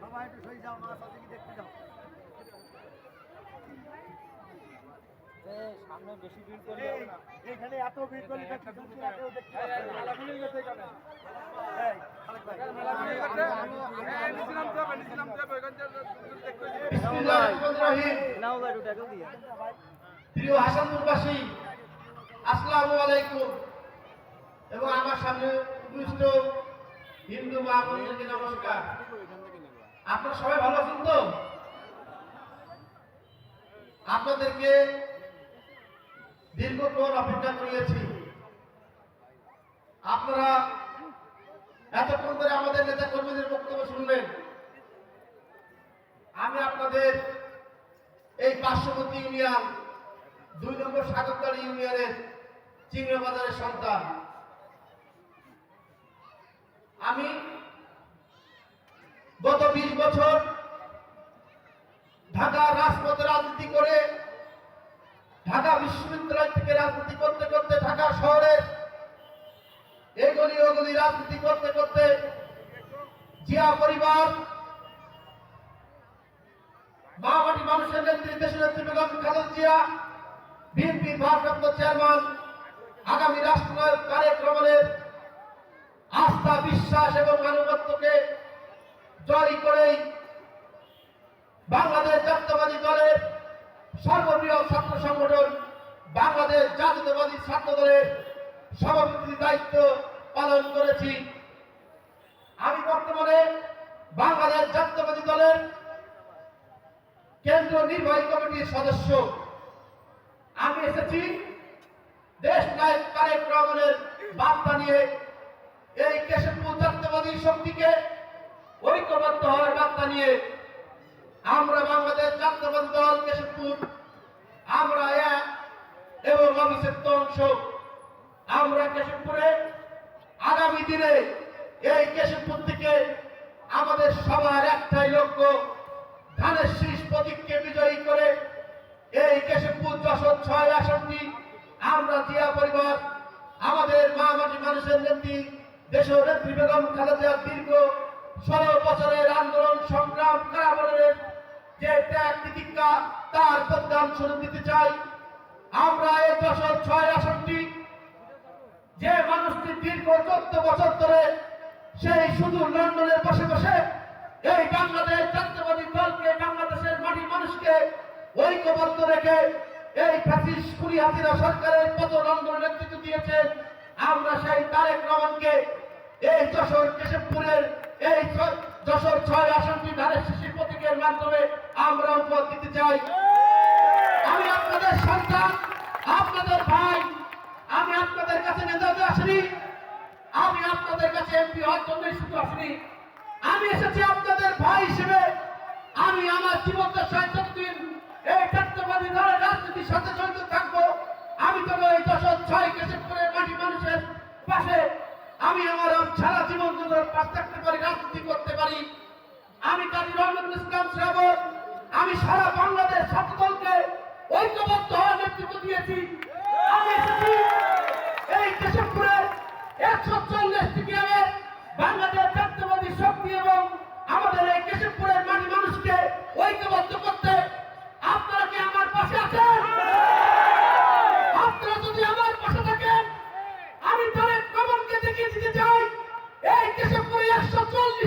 বাবা একটু সই যাও মাছ আছে কি দেখতে যাও সামনে বেশি ভিড় করলে এখানে এত ভিড় করলে তো কিছু এবং আমার সামনে উপস্থিত হিন্দু মা নমস্কার। আপনারা সবাই ভালো আছেন তো? আপনাদেরকে দীর্ঘক্ষণ অপেক্ষা করিয়েছি। আপনারা এতক্ষণ ধরে আমাদের নেতা কর্মীদের বক্তব্য শুনলেন। আমি আপনাদের এই পার্শ্ববর্তী ইউনিয়ন, দুই নম্বর সাগরতলী ইউনিয়নের চিংড়া বাজারের সন্তান। আমি গত বিশ বছর ঢাকা রাজপথে রাজনীতি করে, ঢাকা বিশ্ববিদ্যালয় থেকে রাজনীতি করতে করতে ঢাকা শহরে এগুলি ওগুলি রাজনীতি করতে করতে জিয়া পরিবার মামাটি মানুষের নেত্রী দেশের নেত্রী বেগম খালেদা জিয়া বিএনপি ভারপ্রাপ্ত চেয়ারম্যান, আগামী রাষ্ট্রনায়ক তারেক বিশ্বাস এবং মানবত্বকে জয় করেই বাংলাদেশ জাতীয়বাদী দলের সর্ববৃহৎ ছাত্র সংগঠন বাংলাদেশ জাতীয়তাবাদী ছাত্র দলের সভাপতি দায়িত্ব পালন করেছি। আমি বর্তমানে বাংলাদেশ জাতীয়তাবাদী দলের কেন্দ্রীয় নির্বাহী কমিটির সদস্য। আমি এসেছি দেশ নায়ক তারেক রহমানের বার্তা নিয়ে ঐক্যবদ্ধ হওয়ার বার্তা নিয়ে আমরা বাংলাদেশ জাতীয়বাদী দল, কেশবপুর, আমরা এক এবং অভিষেক্ত অংশ। আমরা কেশবপুরে আগামী দিনে এই কেশবপুর থেকে আমাদের সবার একটাই লক্ষ্য, ধানের শীষ প্রতীককে বিজয়ী করে এই কেশবপুর যশোর ছয় আসনটি আমরা জিয়া পরিবার, আমাদের মা মাটি মানুষের নেত্রী দেশ নেত্রী বেগম খালেদা দীর্ঘ ষোলো বছরের আন্দোলন, সংগ্রাম, কারাবরণের যে ত্যাগ প্রতিজ্ঞা তার প্রদান স্বরূপ দিতে চাই। আমরা এই যশোর ছয় আসনটি যে মানুষটি দীর্ঘ চোদ্দ বছর ধরে সেই শুধু লন্ডনের বসে বসে, এই বাংলাদেশ জাতীয়বাদী দলকে, বাংলাদেশের মাটির মানুষকে ঐক্যবদ্ধ রেখে এই ফ্যাসিস কুড়ি হাসিনা সরকারের কত লন্ডন নেতৃত্ব দিয়েছেন। আমরা সেই তারেক রহমানকে এই যশোর কেশবপুরের যশোর ছয় আসনটি ধানের শিশির প্রতীকের মাধ্যমে আমরা উপহার দিতে চাই। আমি আপনাদের সন্তান, আপনাদের ভাই, আমি আপনাদের কাছে নেতা আসিনি, আমি আপনাদের কাছে এমপি হওয়ার জন্যই শুধু আসিনি। আমি এসেছি আপনাদের ভাই হিসেবে। আমি আমার জীবনটা ছয় যতদিন এই জাতীয়বাদী দলের রাজনীতির সাথে জড়িত থাকব। আমি তো এই দশক ছয় কেশবপুরের মাটি মানুষের পাশে। আমি আমার সারা জীবন পাশ থাকতে পারি রাজনীতি করতে পারি আমি কাজী রহমান ইসলাম শ্রাবণ, আমি সারা বাংলাদেশ ছাত্র দলকে ঐক্যবদ্ধ হওয়ার নেতৃত্ব দিয়েছি। আমি এসেছি এই কেশবপুরের একশো চল্লিশটি গ্রামে বাংলাদেশ জাতীয়বাদী শক্তি এবং আমাদের এই কেশবপুরের মাটি মানুষকে ঐক্যবদ্ধ করতে আপনারা কি আমার পাশে আছেন? আপনারা যদি আমার পাশে থাকেন, আমি তারেক রহমানকে দেখিয়ে দিতে চাই। এই কেশবপুরে একশো চল্লিশটি গ্রাম